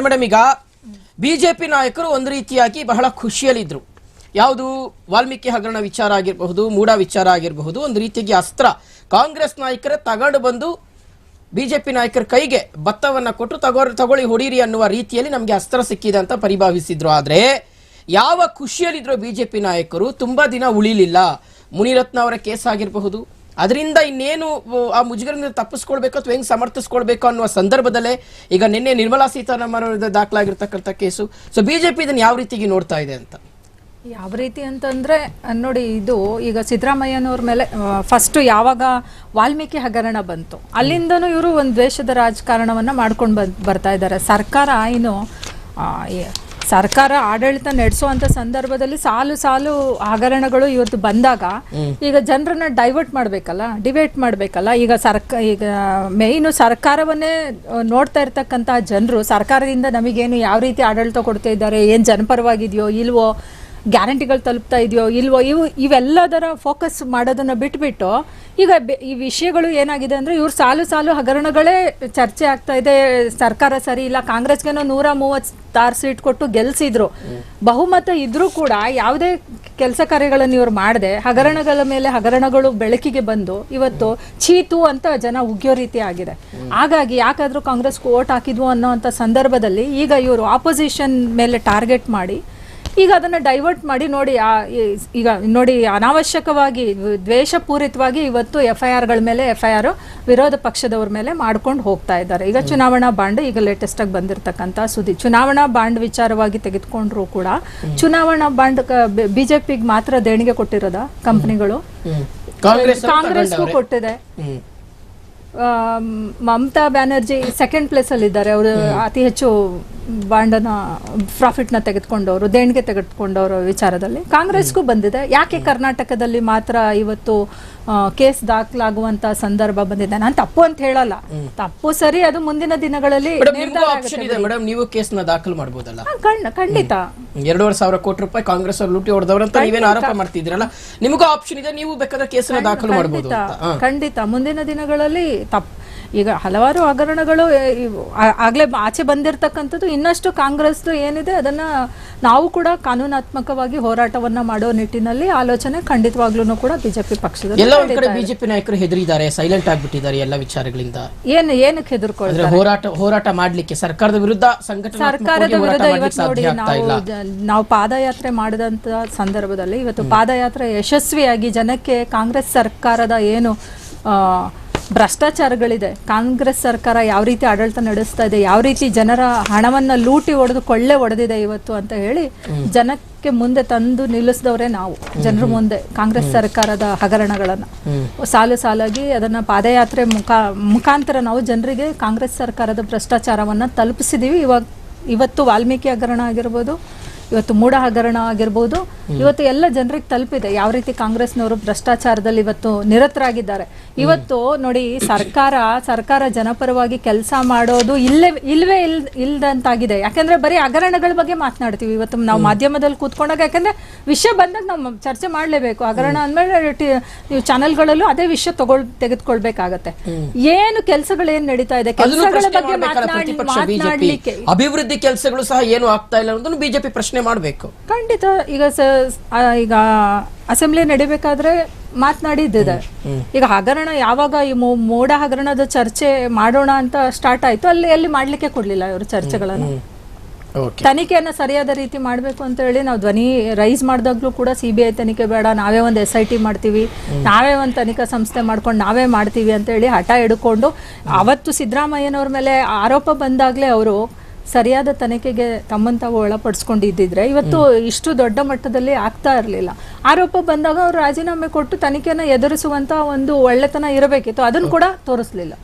Madam ಈಗ BJP ನಾಯಕರು ಒಂದು ರೀತಿಯಾಗಿ ಬಹಳ ಖುಷಿಯಲ್ಲಿದ್ರು. ಯಾವುದು? ವಾಲ್ಮೀಕಿ ಹಗರಣ ವಿಚಾರ ಆಗಿರಬಹುದು ಮೂಡ ವಿಚಾರ ಆಗಿರಬಹುದು, ಒಂದು ರೀತಿಯಾಗಿ ಅಸ್ತ್ರ. ಕಾಂಗ್ರೆಸ್ ನಾಯಕರ ತಗೊಂಡು ಬಂದು ಬಿಜೆಪಿ ನಾಯಕರ ಕೈಗೆ ಭತ್ತವನ್ನು ಕೊಟ್ಟು ತಗೋ ತಗೊಳ್ಳಿ ಹೊಡೀರಿ ಅನ್ನುವ ರೀತಿಯಲ್ಲಿ ನಮಗೆ ಅಸ್ತ್ರ ಸಿಕ್ಕಿದೆ ಅಂತ ಪರಿಭಾವಿಸಿದ್ರು. ಆದರೆ ಯಾವ ಖುಷಿಯಲ್ಲಿದ್ರು ಬಿಜೆಪಿ ನಾಯಕರು, ತುಂಬ ದಿನ ಉಳಿಲಿಲ್ಲ. ಮುನಿರತ್ನ ಅವರ ಕೇಸ್ ಆಗಿರಬಹುದು ಅದರಿಂದ ಇನ್ನೇನು ಆ ಮುಜುಗರದಿಂದ ತಪ್ಪಿಸ್ಕೊಳ್ಬೇಕು ಅಥವಾ ಹೆಂಗ್ ಸಮರ್ಥಿಸ್ಕೊಳ್ಬೇಕು ಅನ್ನುವ ಸಂದರ್ಭದಲ್ಲೇ ಈಗ ನಿನ್ನೆ ನಿರ್ಮಲಾ ಸೀತಾರಾಮನ್ ದಾಖಲಾಗಿರ್ತಕ್ಕಂಥ ಕೇಸು. ಸೊ ಬಿಜೆಪಿ ಇದನ್ನು ಯಾವ ರೀತಿಗೆ ನೋಡ್ತಾ ಇದೆ ಅಂತ? ಯಾವ ರೀತಿ ಅಂತಂದ್ರೆ, ನೋಡಿ, ಇದು ಈಗ ಸಿದ್ದರಾಮಯ್ಯನವ್ರ ಮೇಲೆ ಫಸ್ಟ್ ಯಾವಾಗ ವಾಲ್ಮೀಕಿ ಹಗರಣ ಬಂತು, ಅಲ್ಲಿಂದನೂ ಇವರು ಒಂದು ದ್ವೇಷದ ರಾಜಕಾರಣವನ್ನ ಮಾಡ್ಕೊಂಡು ಬರ್ತಾ ಇದ್ದಾರೆ. ಸರ್ಕಾರ ಈ ಸರ್ಕಾರ ಆಡಳಿತ ನಡೆಸುವಂತ ಸಂದರ್ಭದಲ್ಲಿ ಸಾಲು ಸಾಲು ಹಗರಣಗಳು ಇವತ್ತು ಬಂದಾಗ ಈಗ ಜನರನ್ನ ಡೈವರ್ಟ್ ಮಾಡ್ಬೇಕಲ್ಲ ಡಿಬೇಟ್ ಮಾಡ್ಬೇಕಲ್ಲ. ಈಗ ಸರ್ಕ ಈಗ ಮೇಯ್ನು ಸರ್ಕಾರವನ್ನೇ ನೋಡ್ತಾ ಇರ್ತಕ್ಕಂತಹ ಜನರು ಸರ್ಕಾರದಿಂದ ನಮಗೇನು ಯಾವ ರೀತಿ ಆಡಳಿತ ಕೊಡ್ತಾ ಇದ್ದಾರೆ ಏನ್ ಜನಪರವಾಗಿದೆಯೋ ಇಲ್ವೋ ಗ್ಯಾರಂಟಿಗಳು ತಲುಪ್ತಾ ಇದೆಯೋ ಇಲ್ವೋ, ಇವು ಇವೆಲ್ಲದರ ಫೋಕಸ್ ಮಾಡೋದನ್ನು ಬಿಟ್ಬಿಟ್ಟು ಈಗ ಈ ವಿಷಯಗಳು ಏನಾಗಿದೆ ಅಂದರೆ ಇವ್ರು ಸಾಲು ಸಾಲು ಹಗರಣಗಳೇ ಚರ್ಚೆ ಆಗ್ತಾ ಇದೆ. ಸರ್ಕಾರ ಸರಿ ಇಲ್ಲ, ಕಾಂಗ್ರೆಸ್ಗೇನೋ ನೂರ ಮೂವತ್ತಾರು ಸೀಟ್ ಕೊಟ್ಟು ಗೆಲ್ಸಿದ್ರು. ಬಹುಮತ ಇದ್ರೂ ಕೂಡ ಯಾವುದೇ ಕೆಲಸ ಕಾರ್ಯಗಳನ್ನು ಇವ್ರು ಮಾಡದೆ, ಹಗರಣಗಳ ಮೇಲೆ ಹಗರಣಗಳು ಬೆಳಕಿಗೆ ಬಂದು ಇವತ್ತು ಚೀತು ಅಂತ ಜನ ಉಗಿಯೋ ರೀತಿ ಆಗಿದೆ. ಹಾಗಾಗಿ ಯಾಕಾದರೂ ಕಾಂಗ್ರೆಸ್ಗೆ ಓಟ್ ಹಾಕಿದ್ವು ಅನ್ನೋಂಥ ಸಂದರ್ಭದಲ್ಲಿ ಈಗ ಇವರು ಆಪೋಸಿಷನ್ ಮೇಲೆ ಟಾರ್ಗೆಟ್ ಮಾಡಿ ಈಗ ಅದನ್ನ ಡೈವರ್ಟ್ ಮಾಡಿ ನೋಡಿ ಈಗ ನೋಡಿ ಅನಾವಶ್ಯಕವಾಗಿ ದ್ವೇಷಪೂರಿತವಾಗಿ ಇವತ್ತು ಎಫ್ ಐ ಆರ್ಗಳ ಮೇಲೆ ಎಫ್ ಐ ಆರ್ ವಿರೋಧ ಪಕ್ಷದವ್ರ ಮೇಲೆ ಮಾಡ್ಕೊಂಡು ಹೋಗ್ತಾ ಇದ್ದಾರೆ. ಈಗ ಚುನಾವಣಾ ಬಾಂಡ್ ಈಗ ಲೇಟೆಸ್ಟ್ ಆಗಿ ಬಂದಿರತಕ್ಕಂತ ಸುದ್ದಿ. ಚುನಾವಣಾ ಬಾಂಡ್ ವಿಚಾರವಾಗಿ ತೆಗೆದುಕೊಂಡ್ರು ಕೂಡ ಚುನಾವಣಾ ಬಾಂಡ್ ಬಿಜೆಪಿಗೆ ಮಾತ್ರ ದೇಣಿಗೆ ಕೊಟ್ಟಿರೋದ ಕಂಪನಿಗಳು? ಕಾಂಗ್ರೆಸ್ ಕಾಂಗ್ರೆಸ್ಗೂ ಕೊಟ್ಟಿದೆ. ಮಮತಾ ಬ್ಯಾನರ್ಜಿ ಸೆಕೆಂಡ್ ಪ್ಲೇಸ್ ಅಲ್ಲಿ ಇದ್ದಾರೆ ಅವರು ಅತಿ ಹೆಚ್ಚು ಬಾಂಡನ ಪ್ರಾಫಿಟ್ನ ತೆಗೆದುಕೊಂಡವರು ದೇಣಿಗೆ ತೆಗೆದುಕೊಂಡವರು ವಿಚಾರದಲ್ಲಿ. ಕಾಂಗ್ರೆಸ್ಗೂ ಬಂದಿದೆ. ಯಾಕೆ ಕರ್ನಾಟಕದಲ್ಲಿ ಮಾತ್ರ ಇವತ್ತು ಕೇಸ್ ದಾಖಲಾಗುವಂತ ಸಂದರ್ಭ ಬಂದಿದೆ? ನಾನು ತಪ್ಪು ಅಂತ ಹೇಳಲ್ಲ. ತಪ್ಪು ಸರಿ ಅದು ಮುಂದಿನ ದಿನಗಳಲ್ಲಿ ಮೇಡಮ್ ಮೇಡಮ್ ನೀವು ಕೇಸ್ನ ದಾಖಲು ಖಂಡ- ಖಂಡಿತ. ಎರಡೂವರೆ ಸಾವಿರ ಕೋಟಿ ರೂಪಾಯಿ ಕಾಂಗ್ರೆಸ್ ಅವರು ಲೂಟಿ ಹೊಡೆದವರು ಅಂತ ನೀವೇನು ಆರೋಪ ಮಾಡ್ತಿದ್ದೀರಲ್ಲ ನಿಮಗೂ ಆಪ್ಷನ್ ಇದೆ ನೀವು ಬೇಕಾದ್ರೆ ಕೇಸನ್ನ ದಾಖಲು ಮಾಡಬಹುದು ಖಂಡಿತ. ಮುಂದಿನ ದಿನಗಳಲ್ಲಿ ತಪ್ ಈಗ ಹಲವಾರು ಹಗರಣಗಳು ಆಗಲೇ ಆಚೆ ಬಂದಿರತಕ್ಕಂಥದ್ದು ಇನ್ನಷ್ಟು ಕಾಂಗ್ರೆಸ್ದು ಏನಿದೆ ಅದನ್ನ ನಾವು ಕೂಡ ಕಾನೂನಾತ್ಮಕವಾಗಿ ಹೋರಾಟವನ್ನ ಮಾಡೋ ನಿಟ್ಟಿನಲ್ಲಿ ಆಲೋಚನೆ ಖಂಡಿತವಾಗ್ಲೂ ಕೂಡ ಬಿಜೆಪಿ ಪಕ್ಷದ ಎಲ್ಲ ಒಂದ್ ಕಡೆ ಬಿಜೆಪಿ ನಾಯಕರು ಹೆದರಿದ್ದಾರೆ ಸೈಲೆಂಟ್ ಆಗಿಬಿಟ್ಟಿದ್ದಾರೆ ಎಲ್ಲ ವಿಚಾರಗಳಿಂದ. ಏನ್ ಏನಕ್ಕೆ ಹೆದರ್ಕೊಳ್ತಾರೆ? ಹೋರಾಟ ಹೋರಾಟ ಮಾಡ್ಲಿಕ್ಕೆ ಸರ್ಕಾರದ ವಿರುದ್ಧ ಸಂಘಟನೆ ಸರ್ಕಾರದ ವಿರುದ್ಧ ಇವತ್ತು ನೋಡಿ ನಾವು ನಾವು ಪಾದಯಾತ್ರೆ ಮಾಡಿದಂತ ಸಂದರ್ಭದಲ್ಲಿ ಇವತ್ತು ಪಾದಯಾತ್ರೆ ಯಶಸ್ವಿಯಾಗಿ ಜನಕ್ಕೆ ಕಾಂಗ್ರೆಸ್ ಸರ್ಕಾರದ ಏನು ಆ, ಭ್ರಷ್ಟಾಚಾರಗಳಿದೆ. ಕಾಂಗ್ರೆಸ್ ಸರ್ಕಾರ ಯಾವ ರೀತಿ ಆಡಳಿತ ನಡೆಸ್ತಾ ಇದೆ ಯಾವ ರೀತಿ ಜನರ ಹಣವನ್ನ ಲೂಟಿ ಹೊಡೆದು ಕೊಳ್ಳೆ ಹೊಡೆದಿದೆ ಇವತ್ತು ಅಂತ ಹೇಳಿ ಜನಕ್ಕೆ ಮುಂದೆ ತಂದು ನಿಲ್ಲಿಸಿದವರೇ ನಾವು ಜನರ ಮುಂದೆ ಕಾಂಗ್ರೆಸ್ ಸರ್ಕಾರದ ಹಗರಣಗಳನ್ನ. ಸಾಲು ಸಾಲಾಗಿ ಅದನ್ನ ಪಾದಯಾತ್ರೆ ಮುಖ ಮುಖಾಂತರ ನಾವು ಜನರಿಗೆ ಕಾಂಗ್ರೆಸ್ ಸರ್ಕಾರದ ಭ್ರಷ್ಟಾಚಾರವನ್ನ ತಲುಪಿಸಿದೀವಿ. ಇವಾಗ ಇವತ್ತು ವಾಲ್ಮೀಕಿ ಹಗರಣ ಆಗಿರ್ಬೋದು ಇವತ್ತು ಮೂಢ ಹಗರಣ ಆಗಿರ್ಬೋದು ಇವತ್ತು ಎಲ್ಲ ಜನರಿಗೆ ತಲುಪಿದೆ. ಯಾವ ರೀತಿ ಕಾಂಗ್ರೆಸ್ನವರು ಭ್ರಷ್ಟಾಚಾರದಲ್ಲಿ ಇವತ್ತು ನಿರತರಾಗಿದ್ದಾರೆ. ಇವತ್ತು ನೋಡಿ ಸರ್ಕಾರ ಸರ್ಕಾರ ಜನಪರವಾಗಿ ಕೆಲಸ ಮಾಡೋದು ಇಲ್ಲೇ ಇಲ್ವೇ ಇಲ್ ಇಲ್ದಂತಾಗಿದೆ. ಯಾಕಂದ್ರೆ ಬರೀ ಹಗರಣಗಳ ಬಗ್ಗೆ ಮಾತನಾಡ್ತೀವಿ. ಇವತ್ತು ನಾವು ಮಾಧ್ಯಮದಲ್ಲಿ ಕೂತ್ಕೊಂಡಾಗ ಯಾಕಂದ್ರೆ ವಿಷಯ ಬಂದಾಗ ನಾವು ಚರ್ಚೆ ಮಾಡಲೇಬೇಕು. ಹಗರಣ ಅಂದ್ಮೇಲೆ ನೀವು ಚಾನೆಲ್ಗಳಲ್ಲೂ ಅದೇ ವಿಷಯ ತಗೊಳ್ ತೆಗೆದುಕೊಳ್ಬೇಕಾಗತ್ತೆ. ಏನು ಕೆಲಸಗಳು ಏನ್ ನಡೀತಾ ಇದೆ? ಕೆಲಸಗಳ ಬಗ್ಗೆ ಅಭಿವೃದ್ಧಿ ಕೆಲಸಗಳು ಸಹ ಏನು ಆಗ್ತಾ ಇಲ್ಲ ಅನ್ನೋದನ್ನು ಬಿಜೆಪಿ ಪ್ರಶ್ನೆ ಮಾಡಬೇಕು. ಖಂಡಿತ. ಈಗ ಸ ಆ, ಈಗ ಅಸೆಂಬ್ಲಿ ನಡಿಬೇಕಾದ್ರೆ ಮಾತನಾಡಿದ್ದಿದೆ. ಈಗ ಹಗರಣ ಯಾವಾಗ ಈ ಮೋ- ಮೋಡ ಹಗರಣದ ಚರ್ಚೆ ಮಾಡೋಣ ಅಂತ ಸ್ಟಾರ್ಟ್ ಆಯ್ತು. ಅಲ್ಲಿ ಎಲ್ಲಿ ಮಾಡ್ಲಿಕ್ಕೆ ಕೊಡ್ಲಿಲ್ಲ ಇವರು ಚರ್ಚೆಗಳನ್ನು. ಓಕೆ. ತನಿಖೆಯನ್ನ ಸರಿಯಾದ ರೀತಿ ಮಾಡಬೇಕು ಅಂತ ಹೇಳಿ ನಾವು ಧ್ವನಿ ರೈಸ್ ಮಾಡಿದಾಗ್ಲೂ ಕೂಡ ಸಿ ಬಿ ಐ ತನಿಖೆ ಬೇಡ. ನಾವೇ ಒಂದು ಎಸ್ ಐ ಟಿ ಮಾಡ್ತೀವಿ ನಾವೇ ಒಂದು ತನಿಖಾ ಸಂಸ್ಥೆ ಮಾಡ್ಕೊಂಡು ನಾವೇ ಮಾಡ್ತೀವಿ ಅಂತ ಹೇಳಿ ಹಠ ಹಿಡ್ಕೊಂಡು ಅವತ್ತು ಸಿದ್ದರಾಮಯ್ಯನವ್ರ ಮೇಲೆ ಆರೋಪ ಬಂದಾಗಲೇ ಅವರು ಸರಿಯಾದ ತನಿಖೆಗೆ ತಮ್ಮನ್ನು ತಾವು ಒಳಪಡಿಸ್ಕೊಂಡಿದ್ದಿದ್ರೆ ಇವತ್ತು ಇಷ್ಟು ದೊಡ್ಡ ಮಟ್ಟದಲ್ಲಿ ಆಗ್ತಾ ಇರಲಿಲ್ಲ. ಆರೋಪ ಬಂದಾಗ ಅವರು ರಾಜೀನಾಮೆ ಕೊಟ್ಟು ತನಿಖೆನ ಎದುರಿಸುವಂತ ಒಂದು ಒಳ್ಳೆತನ ಇರಬೇಕಿತ್ತು. ಅದನ್ನು ಕೂಡ ತೋರಿಸ್ಲಿಲ್ಲ.